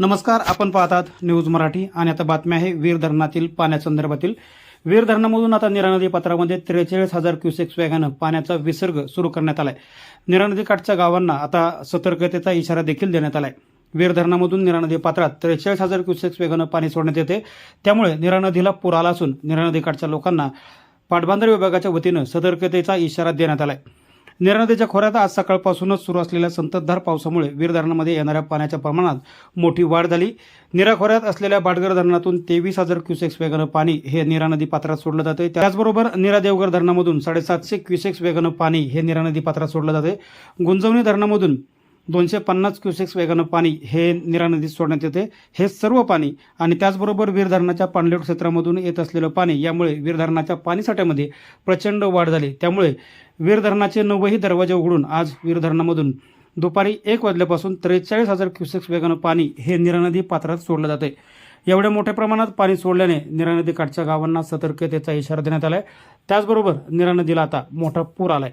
नमस्कार आपण पाहतात न्यूज मराठी आणि आता बातम्या आहे वीर धरणातील पाण्यासंदर्भातील वीर धरणामधून आता निरा नदी पात्रामध्ये त्रेचाळीस हजार क्युसेक्स वेगानं पाण्याचा विसर्ग सुरू करण्यात आलाय. निरा नदीकाठच्या गावांना आता सतर्कतेचा इशारा देखील देण्यात आलाय. वीर धरणामधून निरा नदी पात्रात त्रेचाळीस हजार क्युसेक्स वेगानं पाणी सोडण्यात येते. त्यामुळे निरा नदीला पूर आला असून निरा नदीकाठच्या लोकांना पाटबंधारे विभागाच्या वतीनं सतर्कतेचा इशारा देण्यात आला आहे नदीच्या खोऱ्यात आज सकाळपासूनच सुरू असलेल्या संततधार पावसामुळे वीर धरणामध्ये येणाऱ्या पाण्याच्या प्रमाणात मोठी वाढ झाली. निरा खोऱ्यात असलेल्या बाटगर धरणातून तेवीस हजार क्युसेक्स वेगानं पाणी हे निरा नदी पात्रात सोडलं जाते त्याचबरोबर निरा देवघर धरणामधून साडेसातशे क्युसेक्स वेगानं पाणी हे निरा नदी पात्रात सोडलं जाते गुंजवणी धरणामधून दोनशे पन्नास क्युसेक्स वेगानं पाणी हे निरा नदीत सोडण्यात येते. हे सर्व पाणी आणि त्याचबरोबर वीर धरणाच्या पाणलोट क्षेत्रामधून येत असलेलं पाणी यामुळे वीर धरणाच्या पाणीसाठ्यामध्ये प्रचंड वाढ झाली. त्यामुळे वीर धरणाचे नऊही दरवाजे उघडून आज वीर धरणामधून दुपारी एक वाजल्यापासून त्रेचाळीस हजार क्युसेक्स वेगानं पाणी हे निरा नदी पात्रात सोडलं जाते. एवढ्या मोठ्या प्रमाणात पाणी सोडल्याने निरा नदीकाठच्या गावांना सतर्कतेचा इशारा देण्यात आला आहे त्याचबरोबर निरा नदीला आता मोठा पूर आलाय.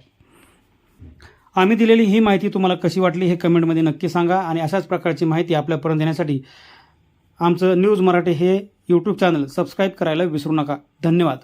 आम्ही दिलेली ही माहिती तुम्हाला कशी वाटली हे कमेंटमध्ये नक्की सांगा आणि अशाच प्रकारची माहिती आपल्यापर्यंत देण्यासाठी आमचं न्यूज मराठी हे यूट्यूब चॅनल सबस्क्राईब करायला विसरू नका. धन्यवाद.